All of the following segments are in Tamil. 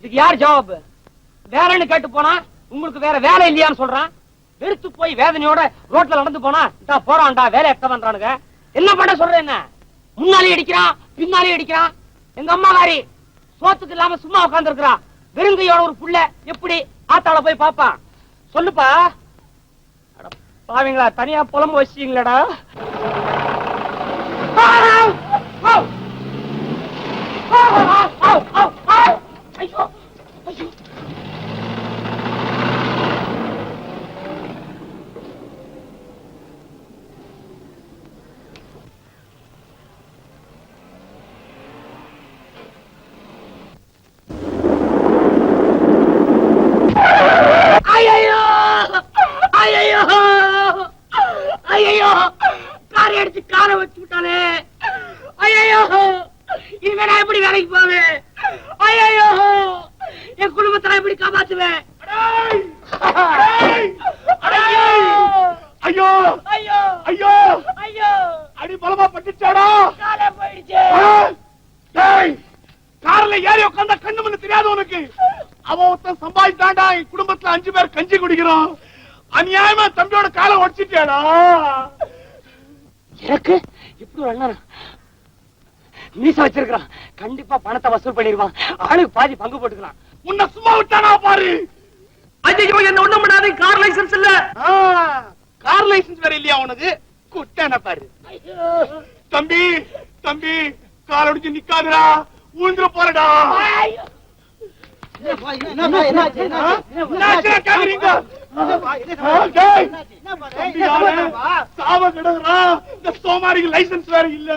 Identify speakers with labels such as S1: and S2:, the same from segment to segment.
S1: இதுக்கு யார் ஜவாபு வேலைன்னு கேட்டு போனா உங்களுக்கு வேற வேலை இல்லையான்னு சொல்றான். வெறுத்து போய் வேதனையோட ரோட்ல நடந்து போனா இந்தா போறான்டா வேலை எட்டவன்றானுங்க என்ன பண்ண சொல்றேன் என்ன? முன்னாலே அடிக்கிறான் பின்னாலே அடிக்கிறான். எங்க அம்மாகாரி சோத்துக்கு இல்லாம சும்மா உட்கார்ந்து இருக்கிறா வெறுங்கையோட ஒரு புள்ள எப்படி ஆத்தால போய் பாப்பான் சொல்லுப்பா. பாவீங்களா தனியா புலம்பு வச்சிங்களடா oh ஐயோ ஐயோ ஐயோ ஐயோ காரை அடிச்சு காரை வச்சு விட்டானே ஐயோ இனிமே போவேன் ஐயோ என் குடும்பத்தை எப்படி காப்பாத்துவேன். ஐயோ
S2: ஐயோ!
S1: ஐயோ!
S2: ஐயோ!
S1: ஐயோ!
S2: அடி பலமா பட்டுச்சாடா?
S1: காலை போயிடுச்சு.
S2: டேய்! கார்ல ஏறி உட்கார்ந்தா கண்ணு மண்ணு தெரியாது உனக்கு. அவன் ஒருத்தன் சம்பாதித்தாண்டா என் குடும்பத்துல அஞ்சு பேர் கஞ்சி குடிக்கிறோம். அநியாயமா தம்பியோட காலை உடச்சிட்டியாடா?
S1: எனக்கு இப்படி ஒரு அண்ணா மீச வச்சிருக்கான் கண்டிப்பா பணத்தை வசூல் பண்ணிடுவான். ஆளுக்கு பாதி பங்கு போட்டுக்கலாம்
S2: உன்னை சும்மா விட்டானா பாரு?
S1: ஐயோ என்ன ஒண்ணும் பண்ணாது கார் லைசன்ஸ் இல்ல.
S2: கார் லைசன்ஸ் வேற இல்லையா உனக்கு? குட்டான பாரு. தம்பி தம்பி கால் ஒடிச்சு நிக்காதுடா. ஊந்துற போறடா? சாவ கிடக்குறான். இந்த சோமாரிக்கு லைசன்ஸ் வேற இல்ல.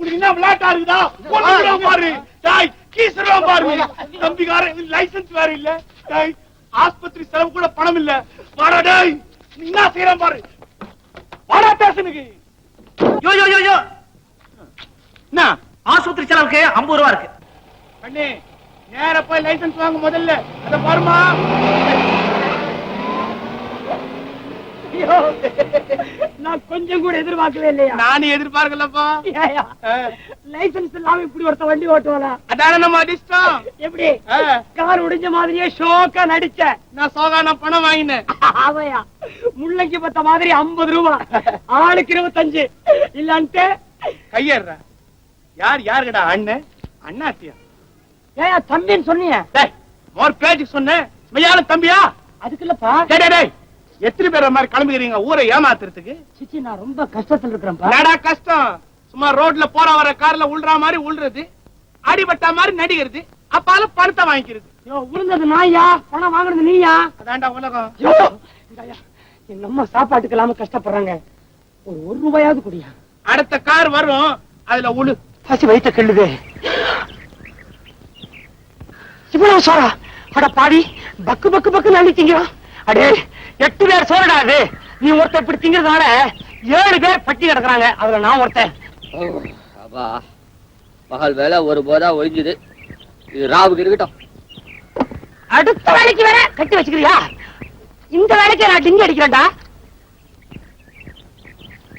S2: உனக்கு என்ன விளையாட்டா இருக்குதா? கொன்னுடுவான் பாரு. டாய் கீசுறான் பாரு. தம்பிக்காரன் லைசன்ஸ் வேற இல்ல. டாய் ஆஸ்பத்திரி செலவு கூட பணம் இல்ல. வாடா டேய் நீ என்ன செய்யறான் பாரு. வாடா ஸ்டேஷனுக்கு.
S3: யோ யோ யோ யோ.
S2: என்ன?
S3: ஆஸ்பத்திரி செலவுக்கு ஐம்பது ரூபா இருக்கு.
S2: அண்ணே நேர போய் லைசன்ஸ் வாங்க முதல்ல. அத பாருமா.
S1: ஐயோ, நான் கொஞ்சம் கூட எதிர்பார்க்கவே இல்லையா?
S2: நானே எதிர்பார்க்கலப்பா.
S1: லைசென்ஸ் இல்லாம இப்படி ஒருத்த வண்டி ஓட்டுவானா?
S2: அதான நம்ம அதிர்ஷ்டம்.
S1: எப்படி. கார் உடைஞ்ச மாதிரியே ஷோக்கா நடிச்ச.
S2: நான் சோகான பணம் வாங்கினேன்.
S1: ஆவையா. முள்ளங்கி பத்த மாதிரி ஐம்பது ரூபா. ஆளுக்கு இருபத்தஞ்சு. இல்லான்ட்டு?
S2: கையேற யார் யாருக்கடா அண்ணன் அண்ணாத்தியா
S1: ஏயா தம்பின்னு சொன்னீங்க
S2: மோர் பேச்சுக்கு சொன்னேன். தம்பியா?
S1: அதுக்கு இல்லப்பா.
S2: டேய் டேய், டேய். எத்தனை பேர் மாதிரி கிளம்புகிறீங்க? ஊரை ஏமாத்துறதுக்கு?
S1: சிச்சி நான் ரொம்ப கஷ்டத்துல இருக்கிறேன்ப்பா
S2: என்னடா கஷ்டம்? சும்மா ரோட்ல போற வர கார்ல உள்ற மாதிரி உள்றது அடிபட்ட மாதிரி நடிக்கிறது அப்பால பணத்தை வாங்கிக்கிறது.
S1: விழுந்தது நாயா? பணம் வாங்குறது நீயா?
S2: அதான்டா உலகம்.
S1: எங்க அம்மா சாப்பாட்டுக்கு இல்லாம கஷ்டப்படுறாங்க. ஒரு ஒரு ரூபாயாவது குடியா?
S2: அடுத்த கார் வரும் அதுல உழு.
S1: பசி வயித்த கிள்ளுது. இவ்வளவு சோறா? அட பாடி பக்கு பக்கு பக்கு அள்ளி திங்கிறான் அடே எட்டு பேர் அது. நீ ஒருத்தன் இப்படி திங்கிறதுனால ஏழு பேர் பட்டி கிடக்குறாங்க. அதுல நான் ஒருத்தன்.
S4: அப்பா பகல் வேலை ஒரு போதா ஒழிஞ்சுது. இது ராவுக்கு இருக்கட்டும்.
S1: அடுத்த வேலைக்கு வேற கட்டி வச்சுக்கிறியா? இந்த வேலைக்கு நான் டிங்கி அடிக்கிறேன்டா.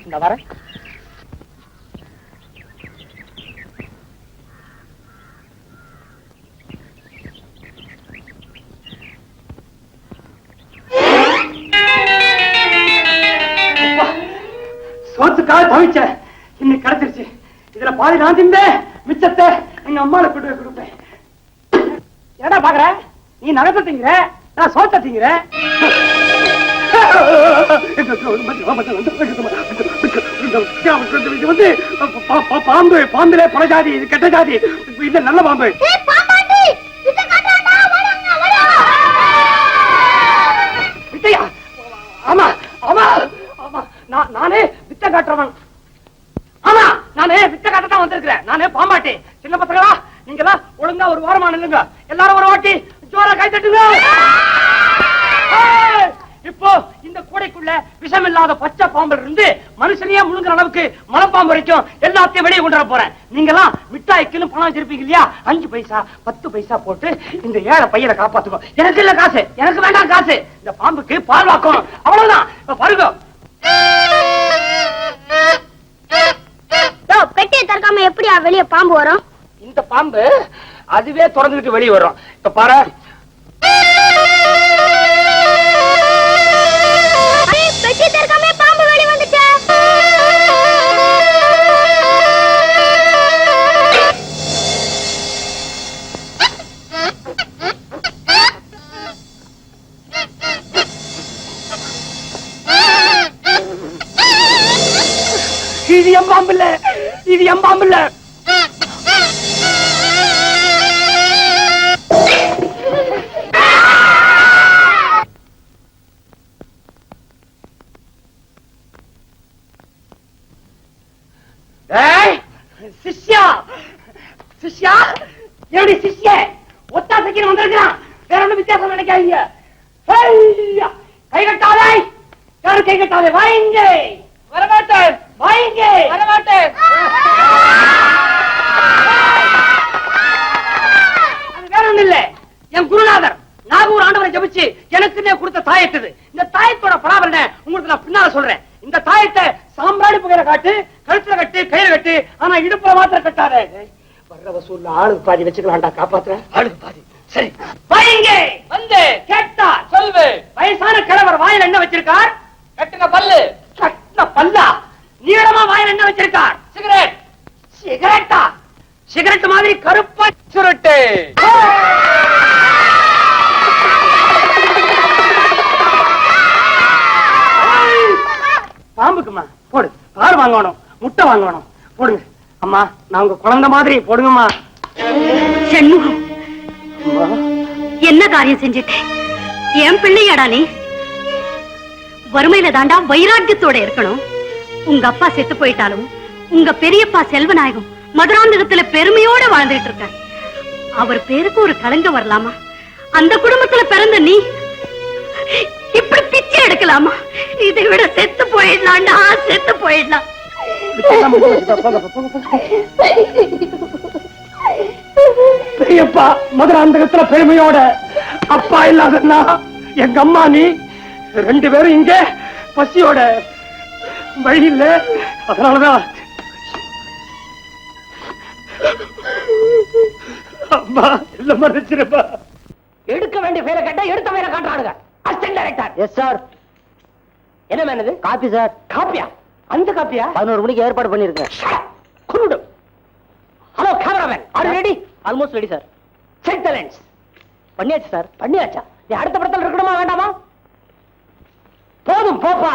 S1: இந்த வர. சோத்துக்காக தவிச்ச இன்னைக்கு கிடைச்சிருச்சு இதுல பாதி நான் திம்பேன் மிச்சத்தை எங்க அம்மாவை கொண்டு போய் கொடுப்பேன் என்னடா பாக்குற நீ நகத்தை திங்கிற நான் சோத்த திங்கிற இது பாம்பு பாம்பிலே பல ஜாதி இது கெட்ட ஜாதி இது நல்ல பாம்பு நானே பாம்பாட்டி. சின்ன பசங்களா நீங்க எல்லாம் ஒழுங்கா ஒரு வாரமா நில்லுங்க. எல்லாரும் ஒரு வாட்டி ஜோரா கை தட்டுங்க. இப்போ இந்த கூடைக்குள்ள விஷம் இல்லாத பச்சை பாம்புல இருந்து மனுஷனையே முழுங்குற அளவுக்கு மலப்பாம்பு வரைக்கும் எல்லாத்தையும் வெளியே கொண்டு வர போறேன். நீங்களாம் மிட்டாய்க்குன்னு பணம் வச்சிருப்பீங்க இல்லையா? அஞ்சு பைசா பத்து பைசா போட்டு இந்த ஏழை பையனை காப்பாத்துக்கோ எனக்கு இல்ல காசு எனக்கு வேண்டாம் காசு. இந்த பாம்புக்கு பால்வாக்கும் அவ்வளவுதான். பாருங்க.
S5: திறக்காம எப்படியா வெளியே பாம்பு வரும்?
S1: இந்த பாம்பு
S6: அதுவே திறந்துகிட்டு வெளியே வரும். இப்ப பாரு நினைக்காதீங்க. கை கட்டாதே. யாரும் கை கட்டாதே? வாங்க வரமாட்டேன். வாங்க வரமாட்டேன். வேற ஒண்ணு இல்ல என் குருநாதர் நாகூர் ஆண்டவரை ஜபிச்சு எனக்குன்னே கொடுத்த தாயத்துது இந்த தாயத்தோட பராபரனை உங்களுக்கு நான் பின்னால சொல்றேன். இந்த தாயத்தை சாம்பிராணி புகையில காட்டு கழுத்துல கட்டு கையில கட்டு ஆனா இடுப்புல மாத்திர கட்டாத. வர்ற வசூல்ல ஆளுக்கு பாதி வச்சுக்கலாம்டா காப்பாத்துற. ஆளுக்கு பாதி. சரி வைங்க வந்து. கேட்டா சொல்லு வயசான கிழவர் வாயில் என்ன வச்சிருக்கார்? கட்டுன பல்லு. கட்டின பல்லா? நீளமா வாயில் என்ன வச்சிருக்கார்? சிகரெட். சிகரெட்டா? சிகரெட் மாதிரி கருப்பா சுருட்டு. பாம்புக்குமா? போடு. பால் வாங்கணும். முட்டை வாங்கணும். போடுங்க. அம்மா நான் உங்க குழந்தை மாதிரி போடுங்கம்மா.
S7: சண்முகம் என்ன காரியம் செஞ்சிட்டேன் என் பிள்ளையாடா நீ. வறுமையில தாண்டா வைராக்கியத்தோட இருக்கணும். உங்க அப்பா செத்து போயிட்டாலும் உங்க பெரியப்பா செல்வநாயகம் மதுராந்தகத்துல பெருமையோட வாழ்ந்துட்டு இருக்க அவர் பேருக்கு ஒரு கலங்க வரலாமா? அந்த குடும்பத்துல பிறந்த நீ. இப்படி பிச்சை எடுக்கலாமா? இதை விட செத்து போயிடலாம்டா செத்து போயிடலாம்.
S6: பெரியப்பா மதுராந்தகத்துல பெருமையோட அப்பா இல்லாதன்னா எங்க அம்மா நீ? ரெண்டு பேரும் இங்க பசியோட வழி இல்ல அதனாலதான் அம்மா இல்ல மறைச்சிருப்பா எடுக்க வேண்டிய பேரை கேட்டா எடுத்த பேரை காட்டுறானுங்க. அசிஸ்டன்ட் டைரக்டர்
S8: எஸ் சார்
S6: என்ன வேணுது
S8: காப்பி சார்
S6: காப்பியா அந்த காப்பியா
S8: பதினோரு மணிக்கு ஏற்பாடு பண்ணிருக்கேன்
S6: குருடு. Hello cameraman are ready
S8: almost ready sir
S6: check the lens
S8: பண்ணியாச்சு சார்
S6: பண்ணியாச்சா? நீ அடுத்த படத்துல இருக்கணுமா வேண்டாமா? போதும் போப்பா.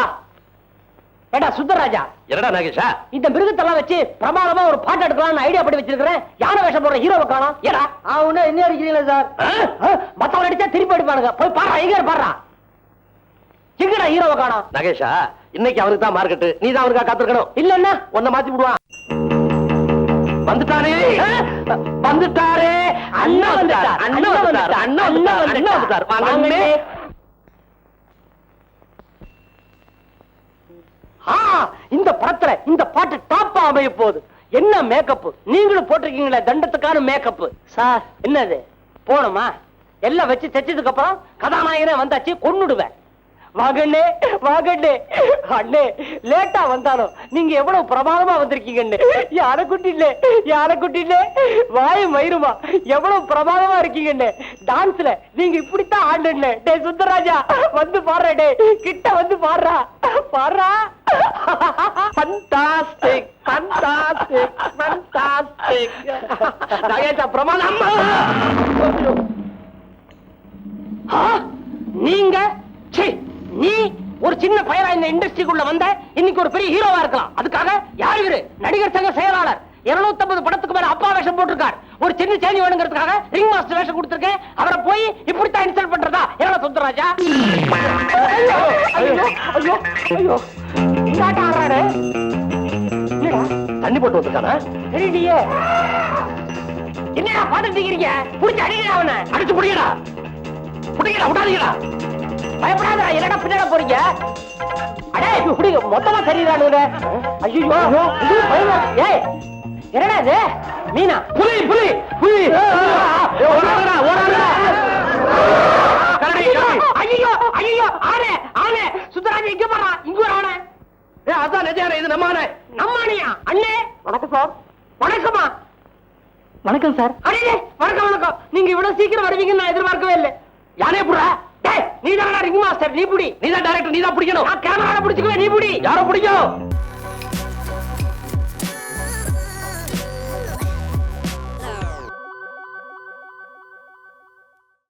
S6: ஏடா சுந்தரராஜா.
S3: என்னடா நாகேஷா?
S6: இந்த மிருகத்தெல்லாம் வச்சு பிரமாதமா ஒரு பாட்டு எடுக்கலாம்னு ஐடியா பண்ணி வச்சிருக்கிறேன். யானை வேஷம் போடுற ஹீரோவை காணோம். ஏடா.
S8: ஒண்ணு என்ன அடிக்கிறீங்களா சார்
S6: மத்தவங்க அடிச்சா திருப்பி அடிப்பானுங்க. போய் பாடுறா எங்க பாடுறா. எங்கடா ஹீரோவை காணோம்?
S3: நாகேஷா இன்னைக்கு அவருக்கு தான் மார்க்கெட் நீ தான் அவருக்கா காத்திருக்கணும்
S6: இல்லன்னா
S3: உன்னை மாத்தி விடுவான். வந்துட்டாரே. வந்துட்டாரே. அண்ணா வந்துட்டார். அண்ணா வந்துட்டார். அண்ணா வந்துட்டார். அண்ணா வந்துட்டார். வாங்க. அண்ணே.
S6: ஆ, இந்த படத்துல இந்த பாட்டு டாப்பா அமைய போகுது. என்ன மேக்கப் நீங்களும் போட்டிருக்கீங்களே தண்டத்துக்கான மேக்கப் சார். என்னது? போணுமா? எல்லாம் வச்சு தைச்சதுக்கு அப்புறம் கதாநாயகனே வந்தாச்சு கொன்னுடுவேன். வாகண்ணே வாகண்ணே. அண்ணே லேட்டா வந்தாலும் நீங்க எவ்வளவு பிரமாதமா வந்திருக்கீங்கன்னு யார குட்டிலே யார குட்டிலே வாய் மயிருமா? எவ்வளவு பிரமாதமா இருக்கீங்கன்னு டான்ஸ்ல நீங்க இப்படித்தான் ஆடுன்னு டே சுந்தரராஜா வந்து பாடுற டே கிட்ட வந்து பாடுறா. பாடுறா. ஃபண்டாஸ்டிக் ஃபண்டாஸ்டிக் ஃபண்டாஸ்டிக் நாகேஷா பிரமாதம். ஆ, இந்த இண்டஸ்ட்ரிக்குள்ள வந்த இன்னைக்கு ஒரு பெரிய ஹீரோவா இருக்கலாம். அதுக்காக யார் இவரு? நடிகர் சங்க செயலாளர். 250 படத்துக்கு மேல அப்பா வேஷம் போட்டிருக்கார். ஒரு சின்ன சேனி வேணுங்கிறதுக்காக ரிங் மாஸ்டர் வேஷம் கொடுத்திருக்கேன். அவரை போய் இப்படித்தான் இன்சல்ட் பண்றதா? என்ன ஆடுறாரு. என்னடா?
S3: தண்ணி போட்டு வந்திருக்கானா
S6: தெரியலையே என்னடா பாத்துட்டு இருக்கீங்க? புடிச்சு அடிக்கிறா அவனை.
S3: அடிச்சு புடிங்கடா புடிங்கடா விடாதீங்கடா
S6: பயப்படாதடா என்னடா பின்னாட போறீங்க அடே புடிங்க மொத்தமா தெரியுறானுங்க ஐயோ இது பயமா இருக்கு. ஏய் என்னடா இது மீனா புலி புலி புலி
S3: ஓடாதடா ஓடாதடா
S6: ஐயோ ஐயோ ஆனே ஆனே இங்க போறா இங்க
S3: ஏ அதான் நிஜானே இது நம்ம ஆனே
S6: அண்ணே வணக்கம் சார் வணக்கமா
S8: வணக்கம் சார்
S6: அடே வணக்கம் வணக்கம் நீங்க இவ்வளவு சீக்கிரம் வருவீங்கன்னு நான் எதிர்பார்க்கவே இல்லை யானே புடா டேய் நீ தான் ரிங் மாஸ்டர் நீ புடி. நீ தான் டைரக்டர் நீ தான் பிடிக்கணும். நான் கேமரா பிடிச்சுக்குவேன் நீ புடி. யார பிடிக்கும்